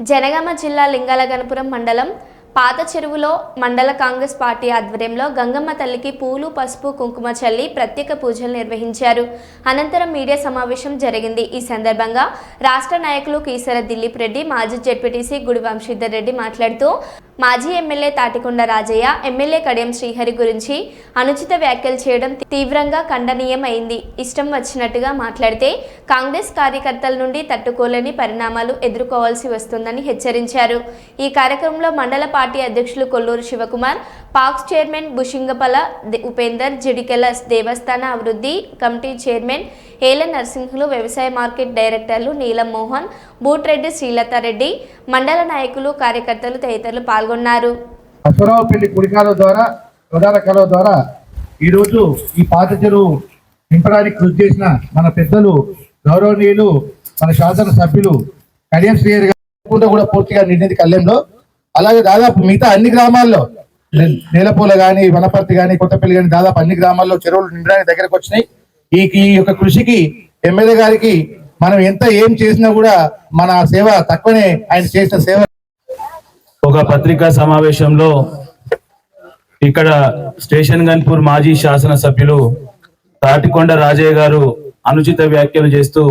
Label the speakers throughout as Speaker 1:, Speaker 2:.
Speaker 1: జనగామ జిల్లా లింగాలగనపురం మండలం పాత చెరువులో మండల కాంగ్రెస్ పార్టీ ఆధ్వర్యంలో గంగమ్మ తల్లికి పూలు పసుపు కుంకుమ చల్లి ప్రత్యేక పూజలు నిర్వహించారు. అనంతరం మీడియా సమావేశం జరిగింది. ఈ సందర్భంగా రాష్ట్ర నాయకులు కీసర దిలీప్ రెడ్డి మాజీ జెడ్పీటీసీ గుడి వంశీధర్ రెడ్డి మాట్లాడుతూ మాజీ ఎమ్మెల్యే తాటికొండ రాజయ్య ఎమ్మెల్యే కడియం శ్రీహరి గురించి అనుచిత వ్యాఖ్యలు చేయడం తీవ్రంగా ఖండనీయమైంది. ఇష్టం వచ్చినట్టుగా మాట్లాడితే కాంగ్రెస్ కార్యకర్తల నుండి తట్టుకోలేని పరిణామాలు ఎదుర్కోవాల్సి వస్తుందని హెచ్చరించారు. ఈ కార్యక్రమంలో మండల పార్టీ అధ్యక్షులు కొల్లూరు శివకుమార్ పాక్స్ చైర్మన్ బుషింగపల ఉపేందర్ జిడికెల దేవస్థాన అభివృద్ధి కమిటీ చైర్మన్ ఏల నర్సింహులు వ్యవసాయ మార్కెట్ డైరెక్టర్లు నీలం మోహన్ బూట్రెడ్డి శ్రీలతారెడ్డి మండల నాయకులు కార్యకర్తలు తదితరులు పాల్గొన్నారు.
Speaker 2: అశ్వరావుపల్లి కుడికాల ద్వారా ప్రధాన కాలువ ద్వారా ఈరోజు ఈ పాత చెరువు నింపడానికి కృషి చేసిన మన పెద్దలు గౌరవనీయులు మన శాసన సభ్యులు కడియం శ్రీహరి గారు కూడా పూర్తిగా నిండింది కళ్యాణంలో. అలాగే దాదాపు మిగతా అన్ని గ్రామాల్లో నేలపూల కానీ వనపర్తి కానీ కొత్తపల్లి కానీ దాదాపు అన్ని గ్రామాల్లో చెరువులు నిండడానికి దగ్గరకు వచ్చినాయి. ఈ ఈ యొక్క కృషికి ఎమ్మెల్యే గారికి మనం ఎంత ఏం చేసినా కూడా మన సేవ తక్కువనే ఆయన చేసిన సేవ.
Speaker 3: ఒక పత్రికా సమావేశంలో ఇక్కడ స్టేషన్ గన్పూర్ మాజీ శాసనసభ్యులు తాటికొండ రాజయ్య గారు అనుచిత వ్యాఖ్యలు చేస్తూ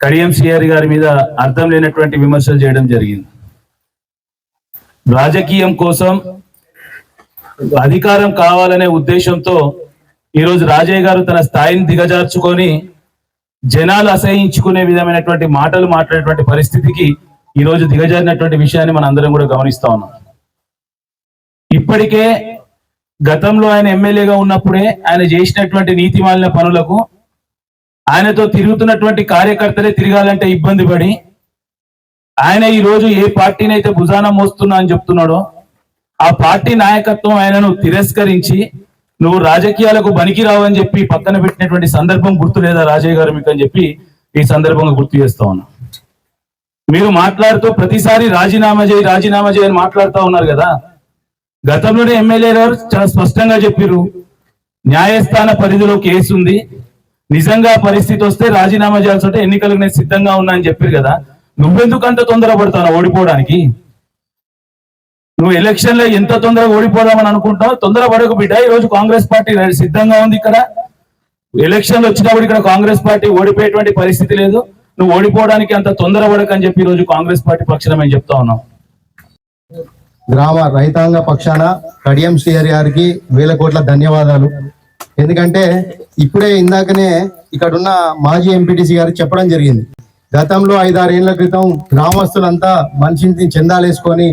Speaker 3: కడియం సిఆర్ గారి మీద అర్థం లేనటువంటి విమర్శలు చేయడం జరిగింది. రాజకీయం కోసం అధికారం కావాలనే ఉద్దేశంతో ఈరోజు రాజయ్య గారు తన స్థాయిని దిగజార్చుకొని జనాలు అసహించుకునే విధమైనటువంటి మాటలు మాట్లాడేటువంటి పరిస్థితికి ఈ రోజు దిగజారినటువంటి విషయాన్ని మనం అందరం కూడా గమనిస్తా ఉన్నాం. ఇప్పటికే గతంలో ఆయన ఎమ్మెల్యేగా ఉన్నప్పుడే ఆయన చేసినటువంటి నీతి మాలిన పనులకు ఆయనతో తిరుగుతున్నటువంటి కార్యకర్తలే తిరగాలంటే ఇబ్బంది పడి ఆయన ఈ రోజు ఏ పార్టీని అయితే భుజాన మోస్తున్నా అని చెప్తున్నాడో ఆ పార్టీ నాయకత్వం ఆయనను తిరస్కరించి నువ్వు రాజకీయాలకు బనికిరావు అని చెప్పి పక్కన పెట్టినటువంటి సందర్భం గుర్తు లేదా రాజయ్య గారు మీకు అని చెప్పి ఈ సందర్భంగా గుర్తు చేస్తా ఉన్నా. మీరు మాట్లాడుతూ ప్రతిసారి రాజీనామా చేయి రాజీనామా చేయి అని మాట్లాడుతూ ఉన్నారు కదా. గతంలోనే ఎమ్మెల్యే గారు చాలా స్పష్టంగా చెప్పారు న్యాయస్థాన పరిధిలో కేసు ఉంది. నిజంగా పరిస్థితి వస్తే రాజీనామా చేయాల్సి ఉంటే ఎన్నికలకు నేను సిద్ధంగా ఉన్నా అని చెప్పారు కదా. నువ్వెందుకు అంత తొందరపడతావు? ఓడిపోవడానికి. నువ్వు ఎలక్షన్లో ఎంత తొందరగా ఓడిపోదామని అనుకుంటావు తొందర పడకు బిడ్డ. ఈ రోజు కాంగ్రెస్ పార్టీ సిద్ధంగా ఉంది ఇక్కడ. ఎలక్షన్లు వచ్చినప్పుడు ఇక్కడ కాంగ్రెస్ పార్టీ ఓడిపోయేటువంటి పరిస్థితి లేదు. నువ్వు ఓడిపోవడానికి అంత తొందరపడకు అని చెప్పి ఈరోజు రోజు కాంగ్రెస్ పార్టీ పక్షాన మేము చెప్తా ఉన్నాం.
Speaker 4: గ్రామ రైతాంగ పక్షాన కడియం శ్రీహరి గారికి వేల కోట్ల ధన్యవాదాలు. ఎందుకంటే ఇప్పుడే ఇందాకనే ఇక్కడ ఉన్న మాజీ ఎంపీటీసీ గారు చెప్పడం జరిగింది. గతంలో ఐదారేళ్ళ క్రితం గ్రామస్తులంతా మనిషిని చందాలేసుకొని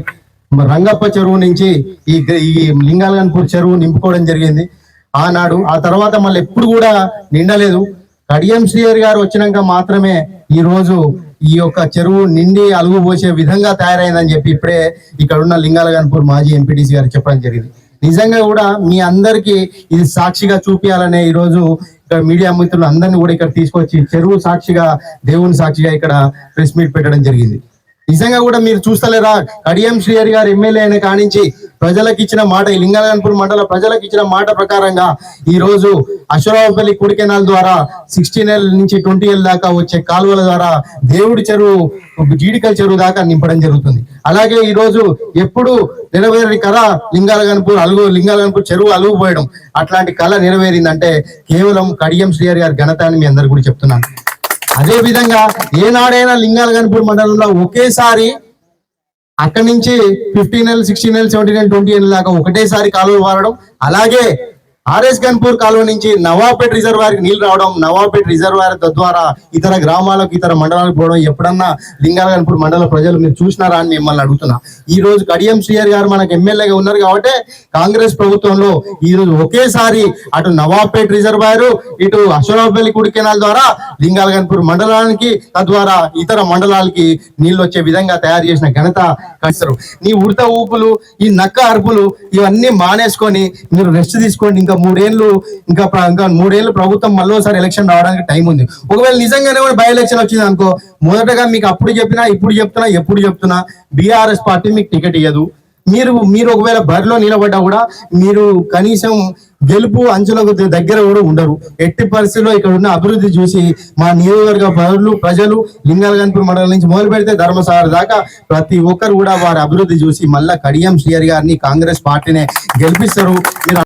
Speaker 4: రంగప్ప చెరువు నుంచి ఈ ఈ లింగాలగన్పూర్ చెరువు నింపుకోవడం జరిగింది. ఆనాడు ఆ తర్వాత మళ్ళీ ఎప్పుడు కూడా నిండలేదు. కడియం శ్రీహరి గారు వచ్చినాక మాత్రమే ఈ రోజు ఈ యొక్క చెరువు నిండి అలుగు పోసే విధంగా తయారైందని చెప్పి ఇప్పుడే ఇక్కడ ఉన్న లింగాలగన్పూర్ మాజీ ఎంపీటీసీ గారు చెప్పడం జరిగింది. నిజంగా కూడా మీ అందరికీ ఇది సాక్షిగా చూపించాలనే ఈ రోజు ఇక్కడ మీడియా మిత్రులు అందరినీ కూడా ఇక్కడ తీసుకొచ్చి చెరువు సాక్షిగా దేవుని సాక్షిగా ఇక్కడ ప్రెస్ మీట్ పెట్టడం జరిగింది. నిజంగా కూడా మీరు చూస్తలేరా? కడియం శ్రీహరి గారు ఎమ్మెల్యే అయిన కానించి ప్రజలకు ఇచ్చిన మాట ఈ లింగాలగన్పూర్ మండల ప్రజలకు ఇచ్చిన మాట ప్రకారంగా ఈ రోజు అశ్వరావుపల్లి కుడికెనాల్ ద్వారా సిక్స్టీన్ ఎల్ నుంచి ట్వంటీ ఎల్ దాకా వచ్చే కాలువల ద్వారా దేవుడి చెరువు జీడికల్ చెరువు దాకా నింపడం జరుగుతుంది. అలాగే ఈ రోజు ఎప్పుడు నెరవేరని కళ లింగాలగన్పూర్ అలుగు లింగాలగన్పూర్ చెరువు అలుగు పోయడం అట్లాంటి కళ నెరవేరిందంటే కేవలం కడియం శ్రీహరి గారి ఘనత అని మీ అందరు కూడా చెప్తున్నాను అదే విధంగా ఏనాడైనా లింగాల మండలంలో ఒకేసారి అక్కడి నుంచి fifteen L sixteen L seventeen L twenty L దాకా ఒకటేసారి కాలువలు వారడం అలాగే ఆర్ఎస్ గన్పూర్ కాలువ నుంచి నవాబ్పేట రిజర్వాయర్ నీళ్ళు రావడం నవాబ్పేట రిజర్వాయర్ తద్వారా ఇతర గ్రామాలకు ఇతర మండలాలకు పోవడం ఎప్పుడన్నా లింగాల గన్పూర్ మండల ప్రజలు మీరు చూసినారా అని మిమ్మల్ని అడుగుతున్నా. ఈ రోజు కడియం శ్రీహరి గారు మనకు ఎమ్మెల్యేగా ఉన్నారు కాబట్టి కాంగ్రెస్ ప్రభుత్వంలో ఈ రోజు ఒకేసారి అటు నవాబ్పేట రిజర్వాయర్ ఇటు అశ్వరావుపల్లి కుడి కెనాల్ ద్వారా లింగాల గన్పూర్ మండలానికి తద్వారా ఇతర మండలాలకి నీళ్ళు వచ్చే విధంగా తయారు చేసిన ఘనత కస్తారు నీ ఉడత ఊపులు ఈ నక్క అరుపులు ఇవన్నీ మానేసుకొని మీరు రెస్ట్ తీసుకోండి ఇంకా మూడేళ్ళు ఇంకా ఇంకా మూడేళ్ళు ప్రభుత్వం మళ్ళీసారి ఎలక్షన్ రావడానికి టైం ఉంది. ఒకవేళ నిజంగానే కూడా బై ఎలక్షన్ వచ్చింది అనుకో మొదటగా మీకు అప్పుడు చెప్పినా ఇప్పుడు చెప్తున్నా ఎప్పుడు చెప్తున్నా బీఆర్ఎస్ పార్టీ మీకు టికెట్ ఇవ్వదు మీరు మీరు ఒకవేళ బరిలో నిలబడ్డా కూడా మీరు కనీసం గెలుపు అంచులకు దగ్గర కూడా ఉండరు. ఎట్టి పరిస్థితుల్లో ఇక్కడ ఉన్న అభివృద్ధి చూసి మా నియోజకవర్గ ప్రజలు ప్రజలు లింగాలగన్పూర్ మండలం నుంచి మొదలు పెడితే ధర్మసాగర్ దాకా ప్రతి ఒక్కరు కూడా వారి అభివృద్ధి చూసి మళ్ళా కడియం శ్రీయర్ గారిని కాంగ్రెస్ పార్టీనే గెలిపిస్తారు.